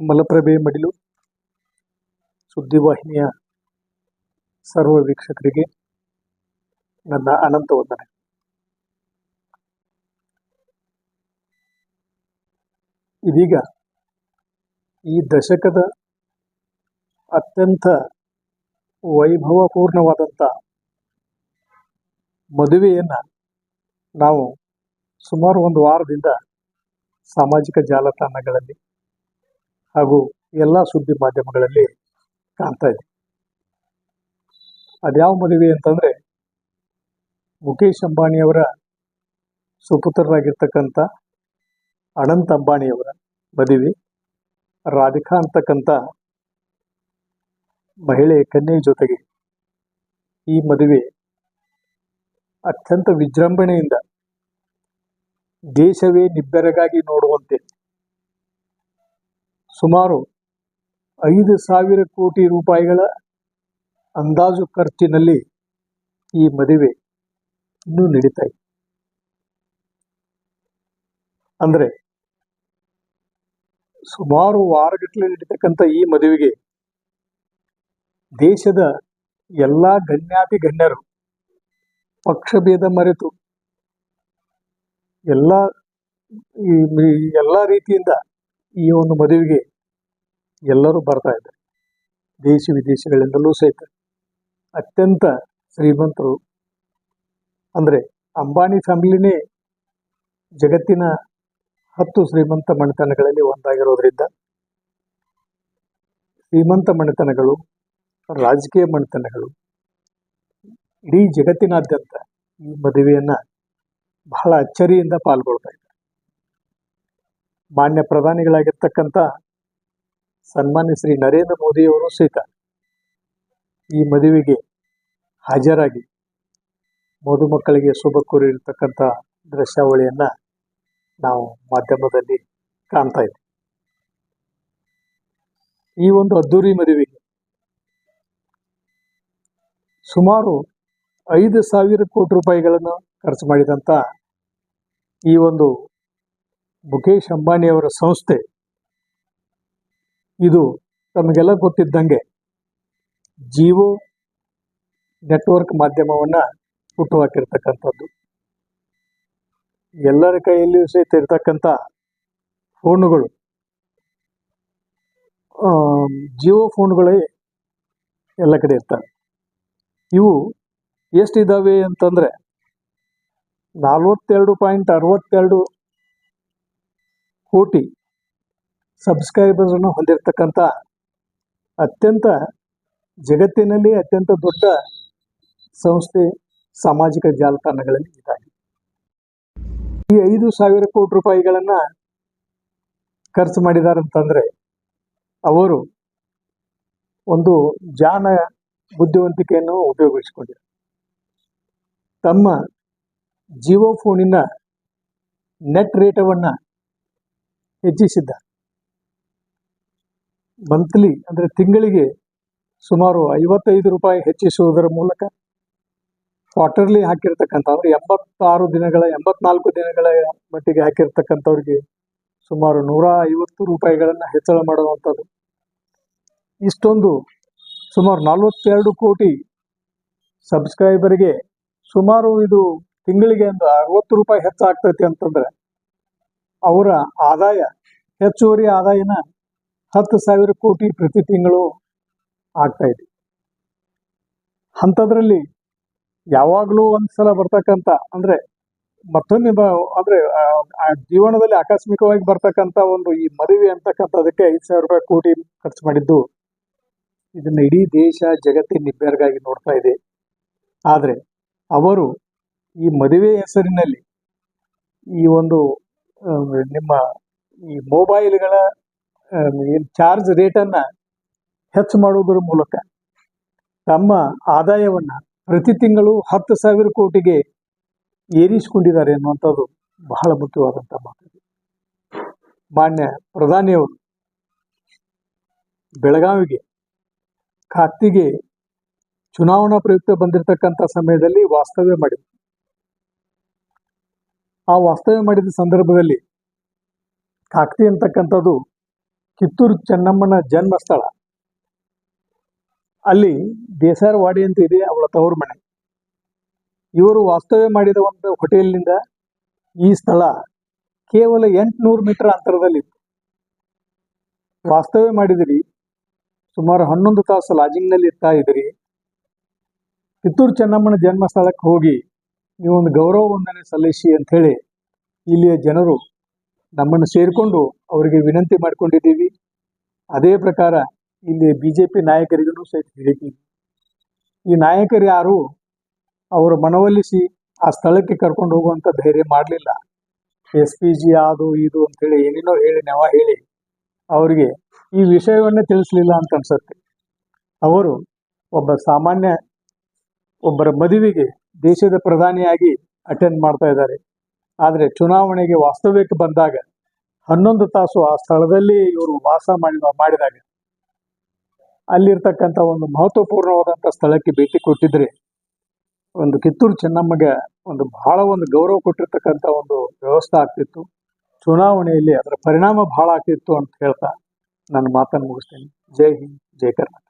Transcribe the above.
ಮಲಪ್ರಭೆ ಮಡಿಲು ಸುದ್ದಿವಾಹಿನಿಯ ಸರ್ವ ವೀಕ್ಷಕರಿಗೆ ನನ್ನ ಅನಂತ ವಂದನೆ. ಇದೀಗ ಈ ದಶಕದ ಅತ್ಯಂತ ವೈಭವಪೂರ್ಣವಾದಂಥ ಮದುವೆಯನ್ನು ನಾವು ಸುಮಾರು ಒಂದು ವಾರದಿಂದ ಸಾಮಾಜಿಕ ಜಾಲತಾಣಗಳಲ್ಲಿ ಹಾಗೂ ಎಲ್ಲ ಸುದ್ದಿ ಮಾಧ್ಯಮಗಳಲ್ಲಿ ಕಾಣ್ತಾ ಇದೆ. ಅದ್ಯಾವ ಮದುವೆ ಅಂತಂದ್ರೆ ಮುಖೇಶ್ ಅಂಬಾಣಿಯವರ ಸುಪುತ್ರರಾಗಿರ್ತಕ್ಕಂಥ ಅನಂತ ಅಂಬಾಣಿಯವರ ಮದುವೆ, ರಾಧಿಕಾ ಅಂತಕ್ಕಂಥ ಮಹಿಳೆ ಕನ್ಯೆ ಜೊತೆಗೆ ಈ ಮದುವೆ ಅತ್ಯಂತ ವಿಜೃಂಭಣೆಯಿಂದ ದೇಶವೇ ನಿಬ್ಬೆರಗಾಗಿ ನೋಡುವಂತೆ ಸುಮಾರು ಐದು ಸಾವಿರ ಕೋಟಿ ರೂಪಾಯಿಗಳ ಅಂದಾಜು ಖರ್ಚಿನಲ್ಲಿ ಈ ಮದುವೆ ಇನ್ನೂ ನಡೀತಾ ಇದೆ. ಅಂದ್ರೆ ಸುಮಾರು ವಾರಗಟ್ಟಲೆ ನಡೀತಕ್ಕಂಥ ಈ ಮದುವೆಗೆ ದೇಶದ ಎಲ್ಲ ಗಣ್ಯಾತಿ ಗಣ್ಯರು ಪಕ್ಷಭೇದ ಮರೆತು ಎಲ್ಲ ಎಲ್ಲ ರೀತಿಯಿಂದ ಈ ಒಂದು ಮದುವೆಗೆ ಎಲ್ಲರೂ ಬರ್ತಾ ಇದ್ದಾರೆ. ದೇಶ ವಿದೇಶಗಳಿಂದಲೂ ಸಹಿತ. ಅತ್ಯಂತ ಶ್ರೀಮಂತರು. ಅಂದ್ರೆ ಅಂಬಾನಿ ಫ್ಯಾಮಿಲಿನೇ ಜಗತ್ತಿನ ಹತ್ತು ಶ್ರೀಮಂತ ಮನೆತನಗಳಲ್ಲಿ ಒಂದಾಗಿರೋದ್ರಿಂದ ಶ್ರೀಮಂತ ಮನೆತನಗಳು, ರಾಜಕೀಯ ಮನೆತನಗಳು, ಇಡೀ ಜಗತ್ತಿನಾದ್ಯಂತ ಈ ಮದುವೆಯನ್ನು ಬಹಳ ಅಚ್ಚರಿಯಿಂದ ಪಾಲ್ಗೊಳ್ತಾ ಮಾನ್ಯ ಪ್ರಧಾನಿಗಳಾಗಿರ್ತಕ್ಕಂಥ ಸನ್ಮಾನ್ಯ ಶ್ರೀ ನರೇಂದ್ರ ಮೋದಿಯವರು ಸಹಿತ ಈ ಮದುವೆಗೆ ಹಾಜರಾಗಿ ಮದುಮಕ್ಕಳಿಗೆ ಶುಭ ಕೋರಿರ್ತಕ್ಕಂಥ ದೃಶ್ಯಾವಳಿಯನ್ನ ನಾವು ಮಾಧ್ಯಮದಲ್ಲಿ ಕಾಣ್ತಾ ಇದ್ದೀವಿ ಈ ಒಂದು ಅದ್ದೂರಿ ಮದುವೆಗೆ ಸುಮಾರು ಐದು ಸಾವಿರ ಕೋಟಿ ರೂಪಾಯಿಗಳನ್ನು ಖರ್ಚು ಮಾಡಿದಂಥ ಈ ಒಂದು ಮುಖೇಶ್ ಅಂಬಾನಿಯವರ ಸಂಸ್ಥೆ. ಇದು ತಮಗೆಲ್ಲ ಗೊತ್ತಿದ್ದಂಗೆ ಜಿಯೋ ನೆಟ್ವರ್ಕ್ ಮಾಧ್ಯಮವನ್ನ ಹುಟ್ಟುಹಾಕಿರ್ತಕ್ಕಂಥದ್ದು. ಎಲ್ಲರ ಕೈಯಲ್ಲಿಯೂ ಸಹಿತ ಇರ್ತಕ್ಕಂಥ ಫೋನುಗಳು ಜಿಯೋ ಫೋನ್ಗಳೇ ಎಲ್ಲ ಕಡೆ ಇರ್ತವೆ. ಇವು ಎಷ್ಟಿದ್ದಾವೆ ಅಂತಂದ್ರೆ ನಲ್ವತ್ತೆರಡು ಪಾಯಿಂಟ್ ಅರವತ್ತೆರಡು ಕೋಟಿ ಸಬ್ಸ್ಕ್ರೈಬರ್ಸ್ ಅನ್ನು ಹೊಂದಿರತಕ್ಕಂಥ ಅತ್ಯಂತ ಜಗತ್ತಿನಲ್ಲಿ ಅತ್ಯಂತ ದೊಡ್ಡ ಸಂಸ್ಥೆ ಸಾಮಾಜಿಕ ಜಾಲತಾಣಗಳಲ್ಲಿ ಇದಾಗಿದೆ. ಈ ಐದು ಸಾವಿರ ಕೋಟಿ ರೂಪಾಯಿಗಳನ್ನ ಖರ್ಚು ಮಾಡಿದಾರಂತಂದರೆ ಅವರು ಒಂದು ಜಾನ ಬುದ್ಧಿವಂತಿಕೆಯನ್ನು ಉಪಯೋಗಿಸಿಕೊಂಡಿದ್ದಾರೆ. ತಮ್ಮ ಜಿಯೋ ಫೋನಿನ ನೆಟ್ ರೇಟವನ್ನ ಹೆಚ್ಚಿಸಿದ್ದಾರೆ ಮಂತ್ಲಿ ಅಂದ್ರೆ ತಿಂಗಳಿಗೆ ಸುಮಾರು ಐವತ್ತೈದು ರೂಪಾಯಿ ಹೆಚ್ಚಿಸುವುದರ ಮೂಲಕ ಕ್ವಾರ್ಟರ್ಲಿ ಹಾಕಿರ್ತಕ್ಕಂಥ ಅಂದ್ರೆ ಎಂಬತ್ತಾರು ದಿನಗಳ, ಎಂಬತ್ನಾಲ್ಕು ದಿನಗಳ ಮಟ್ಟಿಗೆ ಹಾಕಿರ್ತಕ್ಕಂಥವ್ರಿಗೆ ಸುಮಾರು ನೂರ ಐವತ್ತು ರೂಪಾಯಿಗಳನ್ನು ಹೆಚ್ಚಳ ಮಾಡುವಂಥದ್ದು. ಇಷ್ಟೊಂದು ಸುಮಾರು ನಲವತ್ತೆರಡು ಕೋಟಿ ಸಬ್ಸ್ಕ್ರೈಬರ್ಗೆ ಸುಮಾರು ಇದು ತಿಂಗಳಿಗೆ ಒಂದು ಅರವತ್ತು ರೂಪಾಯಿ ಹೆಚ್ಚಾಗ್ತೈತಿ ಅಂತಂದ್ರೆ ಅವರ ಆದಾಯ, ಹೆಚ್ಚುವರಿ ಆದಾಯನ ಹತ್ತು ಸಾವಿರ ಕೋಟಿ ಪ್ರತಿ ತಿಂಗಳು ಆಗ್ತಾ ಇದೆ. ಅಂಥದ್ರಲ್ಲಿ ಯಾವಾಗಲೂ ಒಂದ್ಸಲ ಬರ್ತಕ್ಕಂಥ ಅಂದ್ರೆ ಮತ್ತೊಂದು ಅಂದ್ರೆ, ಆ- ಜೀವನದಲ್ಲಿ ಆಕಸ್ಮಿಕವಾಗಿ ಬರ್ತಕ್ಕಂಥ ಒಂದು ಈ ಮದುವೆ ಅಂತಕ್ಕಂಥದಕ್ಕೆ ಐದು ಸಾವಿರ ರೂಪಾಯಿ ಕೋಟಿ ಖರ್ಚು ಮಾಡಿದ್ದು ಇದನ್ನ ಇಡೀ ದೇಶ ಜಗತ್ತಿನ ನಿಬ್ಬೆರಗಾಗಿ ನೋಡ್ತಾ ಇದೆ. ಆದರೆ ಅವರು ಈ ಮದುವೆ ಹೆಸರಿನಲ್ಲಿ ಈ ಒಂದು ನಿಮ್ಮ ಈ ಮೊಬೈಲ್ಗಳ ಚಾರ್ಜ್ ರೇಟನ್ನ ಹೆಚ್ಚು ಮಾಡುವುದರ ಮೂಲಕ ತಮ್ಮ ಆದಾಯವನ್ನ ಪ್ರತಿ ತಿಂಗಳು ಹತ್ತು ಸಾವಿರ ಕೋಟಿಗೆ ಏರಿಸಿಕೊಂಡಿದ್ದಾರೆ ಅನ್ನುವಂಥದ್ದು ಬಹಳ ಮುಖ್ಯವಾದಂಥ ಮಾತು ಮಾನ್ಯ ಪ್ರಧಾನಿಯವರು ಬೆಳಗಾವಿಗೆ ಖಾತಿಗೆ ಚುನಾವಣಾ ಪ್ರಯುಕ್ತ ಬಂದಿರತಕ್ಕಂಥ ಸಮಯದಲ್ಲಿ ವಾಸ್ತವ್ಯ ಮಾಡಿದ್ರು. ಆ ವಾಸ್ತವ್ಯ ಮಾಡಿದ ಸಂದರ್ಭದಲ್ಲಿ ಕಾಕ್ತಿ ಅಂತಕ್ಕಂಥದ್ದು ಕಿತ್ತೂರು ಚೆನ್ನಮ್ಮನ ಜನ್ಮಸ್ಥಳ. ಅಲ್ಲಿ ದೇಸಾರವಾಡಿ ಅಂತ ಇದೆ ಅವಳ ತವರು ಮನೆ. ಇವರು ವಾಸ್ತವ್ಯ ಮಾಡಿದ ಒಂದು ಹೋಟೆಲ್ನಿಂದ ಈ ಸ್ಥಳ ಕೇವಲ ಎಂಟುನೂರು ಮೀಟರ್ ಅಂತರದಲ್ಲಿತ್ತು. ವಾಸ್ತವ್ಯ ಮಾಡಿದಿರಿ, ಸುಮಾರು ಹನ್ನೊಂದು ತಾಸು ಲಾಜಿಂಗ್ನಲ್ಲಿ ಇರ್ತಾ ಇದ್ರಿ ಕಿತ್ತೂರು ಚೆನ್ನಮ್ಮನ ಜನ್ಮಸ್ಥಳಕ್ಕೆ ಹೋಗಿ ನೀವೊಂದು ಗೌರವ ವಂದನೆ ಸಲ್ಲಿಸಿ ಅಂತ ಹೇಳಿ ಇಲ್ಲಿಯ ಜನರು ನಮ್ಮನ್ನು ಸೇರಿಕೊಂಡು ಅವರಿಗೆ ವಿನಂತಿ ಮಾಡಿಕೊಂಡಿದ್ದೀವಿ. ಅದೇ ಪ್ರಕಾರ ಇಲ್ಲಿ ಬಿ ಜೆ ಪಿ ನಾಯಕರಿಗೂ ಸಹಿತ ಹೇಳಿದ್ದೀವಿ. ಈ ನಾಯಕರು ಯಾರು? ಅವರು ಮನವೊಲಿಸಿ ಆ ಸ್ಥಳಕ್ಕೆ ಕರ್ಕೊಂಡು ಹೋಗುವಂಥ ಧೈರ್ಯ ಮಾಡಲಿಲ್ಲ. ಎಸ್ ಪಿ ಜಿ ಅದು ಇದು ಅಂತೇಳಿ ಏನೇನೋ ಹೇಳಿ ನಾವ ಹೇಳಿ ಅವರಿಗೆ ಈ ವಿಷಯವನ್ನೇ ತಿಳಿಸ್ಲಿಲ್ಲ ಅಂತ ಅನ್ಸುತ್ತೆ. ಅವರು ಒಬ್ಬ ಸಾಮಾನ್ಯ ಒಬ್ಬರ ಮದುವೆಗೆ ದೇಶದ ಪ್ರಧಾನಿಯಾಗಿ ಅಟೆಂಡ್ ಮಾಡ್ತಾ ಇದ್ದಾರೆ. ಆದರೆ ಚುನಾವಣೆಗೆ ವಾಸ್ತವ್ಯಕ್ಕೆ ಬಂದಾಗ ಹನ್ನೊಂದು ತಾಸು ಆ ಸ್ಥಳದಲ್ಲಿ ಇವರು ವಾಸ ಮಾಡಿ ಮಾಡಿದಾಗ ಅಲ್ಲಿರ್ತಕ್ಕಂಥ ಒಂದು ಮಹತ್ವಪೂರ್ಣವಾದಂಥ ಸ್ಥಳಕ್ಕೆ ಭೇಟಿ ಕೊಟ್ಟಿದ್ರೆ ಒಂದು ಕಿತ್ತೂರು ಚೆನ್ನಮ್ಮಗೆ ಒಂದು ಬಹಳ ಒಂದು ಗೌರವ ಕೊಟ್ಟಿರ್ತಕ್ಕಂಥ ಒಂದು ವ್ಯವಸ್ಥೆ ಆಗ್ತಿತ್ತು. ಚುನಾವಣೆಯಲ್ಲಿ ಅದರ ಪರಿಣಾಮ ಬಹಳ ಆಗ್ತಿತ್ತು ಅಂತ ಹೇಳ್ತಾ ನನ್ನ ಮಾತನ್ನು ಮುಗಿಸ್ತೇನೆ. ಜೈ ಹಿಂದ್, ಜೈ ಕರ್ನಾಟಕ.